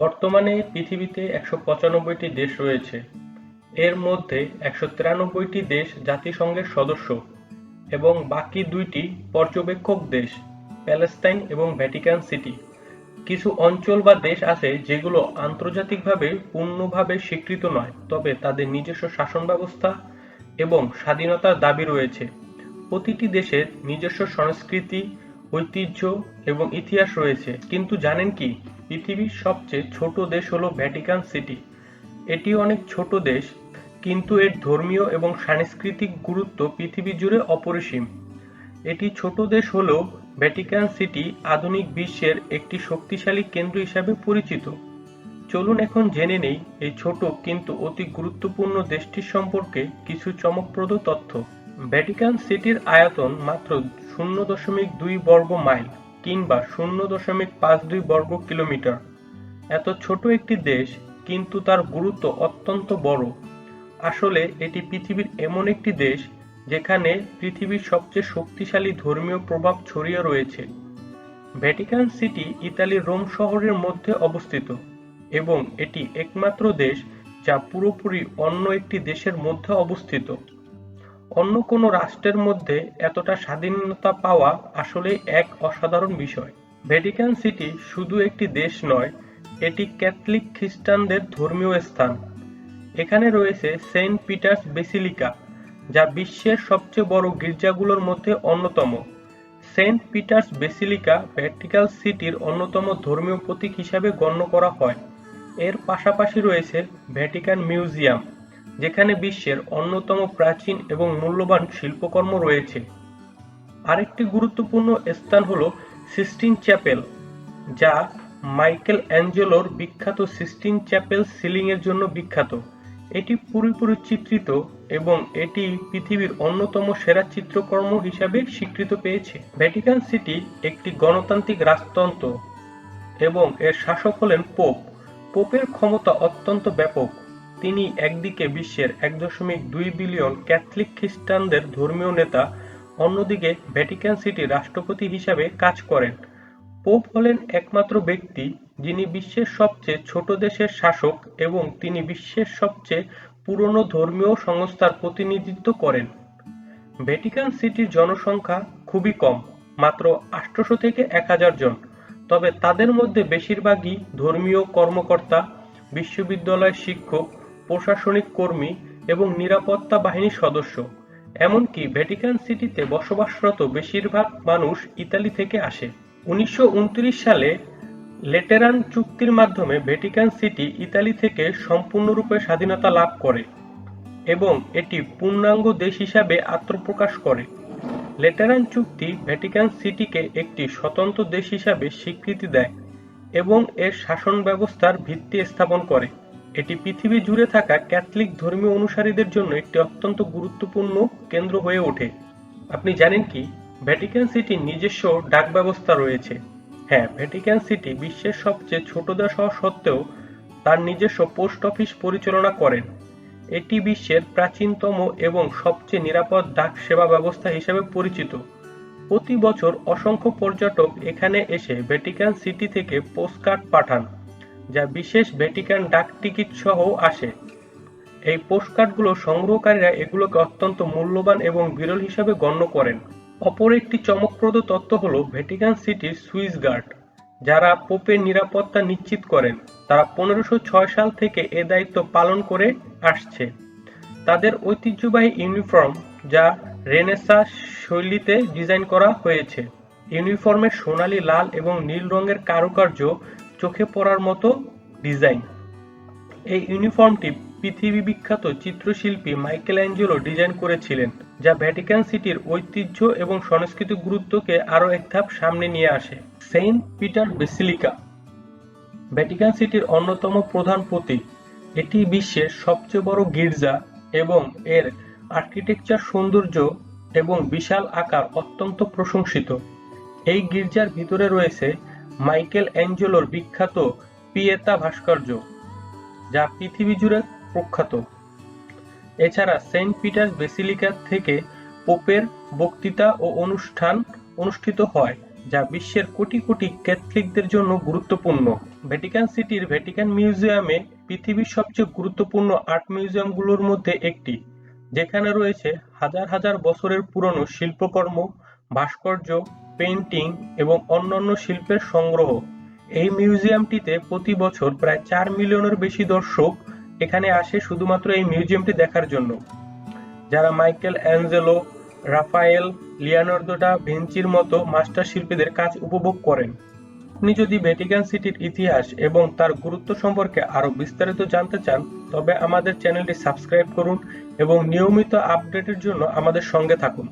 বর্তমানে পৃথিবীতে একশো পঁচানব্বইটি দেশ রয়েছে। এর মধ্যে একশো তিরানব্বইটি দেশ জাতিসংঘের সদস্য এবং বাকি দুইটি পর্যবেক্ষক দেশ, প্যালেস্তাইন এবং ভ্যাটিকান সিটি। কিছু অঞ্চল বা দেশ আছে যেগুলো আন্তর্জাতিকভাবে পূর্ণভাবে স্বীকৃত নয়, তবে তাদের নিজস্ব শাসন ব্যবস্থা এবং স্বাধীনতার দাবি রয়েছে। প্রতিটি দেশের নিজস্ব সংস্কৃতি, ঐতিহ্য এবং ইতিহাস রয়েছে। কিন্তু জানেন কি, পৃথিবীর সবচেয়ে ছোট দেশ হলো ভ্যাটিকান সিটি। এটি অনেক ছোট দেশ, কিন্তু এর ধর্মীয় এবং সাংস্কৃতিক গুরুত্ব পৃথিবী জুড়ে অপরিসীম। এটি ছোট দেশ হলেও ভ্যাটিকান সিটি আধুনিক বিশ্বের একটি শক্তিশালী কেন্দ্র হিসাবে পরিচিত। চলুন এখন জেনে নেই এই ছোট কিন্তু অতি গুরুত্বপূর্ণ দেশটির সম্পর্কে কিছু চমকপ্রদ তথ্য। ভ্যাটিকান সিটির আয়তন মাত্র শূন্য দশমিক দুই বর্গ মাইল কিংবা শূন্য দশমিক পাঁচ দুই বর্গ কিলোমিটার। এত ছোট একটি দেশ, কিন্তু তার গুরুত্ব অত্যন্ত বড়। আসলে এটি পৃথিবীর এমন একটি দেশ যেখানে পৃথিবীর সবচেয়ে শক্তিশালী ধর্মীয় প্রভাব ছড়িয়ে রয়েছে। ভ্যাটিকান সিটি ইতালির রোম শহরের মধ্যে অবস্থিত এবং এটি একমাত্র দেশ যা পুরোপুরি অন্য একটি দেশের মধ্যে অবস্থিত। অন্য কোনো রাষ্ট্রের মধ্যে এতটা স্বাধীনতা পাওয়া আসলেই এক অসাধারণ বিষয়। ভ্যাটিকান সিটি শুধু একটি দেশ নয়, এটি ক্যাথলিক খ্রিস্টানদের ধর্মীয় স্থান। এখানে রয়েছে সেন্ট পিটার্স বেসিলিকা, যা বিশ্বের সবচেয়ে বড় গির্জাগুলোর মধ্যে অন্যতম। সেন্ট পিটার্স বেসিলিকা ভ্যাটিকান সিটির অন্যতম ধর্মীয় প্রতীক হিসাবে গণ্য করা হয়। এর পাশাপাশি রয়েছে ভ্যাটিকান মিউজিয়াম, যেখানে বিশ্বের অন্যতম প্রাচীন এবং মূল্যবান শিল্পকর্ম রয়েছে। আরেকটি গুরুত্বপূর্ণ স্থান হল সিস্টিন চ্যাপেল, যা মাইকেল অ্যাঞ্জেলোর বিখ্যাত সিস্টিন চ্যাপেল সিলিংয়ের জন্য বিখ্যাত। এটি পুরোপুরি চিত্রিত এবং এটি পৃথিবীর অন্যতম সেরা চিত্রকর্ম হিসাবে স্বীকৃত পেয়েছে। ভ্যাটিকান সিটি একটি গণতান্ত্রিক রাজতন্ত্র এবং এর শাসক হলেন পোপ। পোপের ক্ষমতা অত্যন্ত ব্যাপক। তিনি একদিকে বিশ্বের এক দশমিক দুই বিলিয়ন ক্যাথলিক খ্রিস্টানদের ধর্মীয় নেতা, অন্যদিকে ভ্যাটিকান সিটি রাষ্ট্রপতি হিসাবে কাজ করেন। পোপ হলেন একমাত্র ব্যক্তি যিনি বিশ্বের সবচেয়ে ছোট দেশের শাসক এবং তিনি বিশ্বের সবচেয়ে পুরনো ধর্মীয় সংস্থার প্রতিনিধিত্ব করেন। ভ্যাটিকান সিটির জনসংখ্যা খুবই কম, মাত্র আটশো থেকে এক হাজার জন, তবে তাদের মধ্যে বেশিরভাগই ধর্মীয় কর্মকর্তা, বিশ্ববিদ্যালয়ের শিক্ষক, প্রশাসনিক কর্মী এবং নিরাপত্তা বাহিনীর সদস্য। এমনকি ভ্যাটিকান সিটিতে বসবাসরত বেশিরভাগ মানুষ ইতালি থেকে আসে। উনিশশো ঊনত্রিশ সালে লেটেরান চুক্তির মাধ্যমে ভ্যাটিকান সিটি ইতালি থেকে সম্পূর্ণরূপে স্বাধীনতা লাভ করে এবং এটি পূর্ণাঙ্গ দেশ হিসাবে আত্মপ্রকাশ করে। লেটেরান চুক্তি ভ্যাটিকান সিটিকে একটি স্বতন্ত্র দেশ হিসাবে স্বীকৃতি দেয় এবং এর শাসন ব্যবস্থার ভিত্তি স্থাপন করে। এটি পৃথিবী জুড়ে থাকা ক্যাথলিক ধর্মীয় অনুসারীদের জন্য একটি অত্যন্ত গুরুত্বপূর্ণ কেন্দ্র হয়ে ওঠে। আপনি জানেন কি, ভ্যাটিকান সিটির নিজস্ব ডাক ব্যবস্থা রয়েছে? হ্যাঁ, ভ্যাটিকান সিটি বিশ্বের সবচেয়ে ছোট দেশ হওয়া সত্ত্বেও তার নিজস্ব পোস্ট অফিস পরিচালনা করেন। এটি বিশ্বের প্রাচীনতম এবং সবচেয়ে নিরাপদ ডাক সেবা ব্যবস্থা হিসেবে পরিচিত। প্রতি বছর অসংখ্য পর্যটক এখানে এসে ভ্যাটিকান সিটি থেকে পোস্টকার্ড পাঠান, যা বিশেষ ভ্যাটিকান ডাক টিকিট সহ আসে। এই পোস্টকার্ডগুলো সংগ্রহকারীরা এগুলোকে অত্যন্ত মূল্যবান এবং বিরল হিসাবে গণ্য করেন। অপর একটি চমকপ্রদ তথ্য হল ভ্যাটিকান সিটির সুইস গার্ড, যারা পোপের নিরাপত্তা নিশ্চিত করেন। তারা পনেরোশো ছয় সাল থেকে এ দায়িত্ব পালন করে আসছে। তাদের ঐতিহ্যবাহী ইউনিফর্ম, যা রেনেসা শৈলীতে ডিজাইন করা হয়েছে। ইউনিফর্মের সোনালী লাল এবং নীল রঙের কারুকার্য চোখে পড়ার মতো ডিজাইন। এই ইউনিফর্মটি পৃথিবী বিখ্যাত চিত্রশিল্পী মাইকেল অ্যাঞ্জেলো ডিজাইন করেছিলেন, যা ভ্যাটিকান সিটির ঐতিহ্য এবং সাংস্কৃতিক গুরুত্বকে আরও এক ধাপ সামনে নিয়ে আসে। সেন্ট পিটার বেসিলিকা ভ্যাটিকান সিটির অন্যতম প্রধান প্রতীক। এটি বিশ্বের সবচেয়ে বড় গির্জা এবং এর আর্কিটেকচার সৌন্দর্য এবং বিশাল আকার অত্যন্ত প্রশংসিত। এই গির্জার ভিতরে রয়েছে মাইকেল অ্যাঞ্জেলোর বিখ্যাত পিয়েতা ভাস্কর্য, যা পৃথিবী জুড়ে প্রখ্যাত। এছাড়া সেন্ট পিটার্স বেসিলিকা থেকে পোপের বক্তৃতা ও অনুষ্ঠান অনুষ্ঠিত হয়, যা বিশ্বের কোটি কোটি ক্যাথলিকদের জন্য গুরুত্বপূর্ণ। ভ্যাটিকান সিটির ভ্যাটিকান মিউজিয়ামে পৃথিবীর সবচেয়ে গুরুত্বপূর্ণ আর্ট মিউজিয়ামগুলোর মধ্যে একটি যেখানে রয়েছে হাজার হাজার বছরের পুরনো শিল্পকর্ম ভাস্কর্য পেইন্টিং এবং অন্যান্য শিল্পের সংগ্রহ। এই মিউজিয়ামটিতে প্রতি বছর প্রায় চার মিলিয়নের বেশি দর্শক এখানে আসে শুধুমাত্র এই মিউজিয়ামটি দেখার জন্য। যারা মাইকেল অ্যাঞ্জেলো, রাফায়েল, লিওনার্দো ডা ভিঞ্চির মতো মাস্টার শিল্পীদের কাজ উপভোগ করেন। আপনি যদি ভ্যাটিকান সিটির ইতিহাস এবং তার গুরুত্ব সম্পর্কে আরও বিস্তারিত জানতে চান, তবে আমাদের চ্যানেলটি সাবস্ক্রাইব করুন এবং নিয়মিত আপডেটের জন্য আমাদের সঙ্গে থাকুন।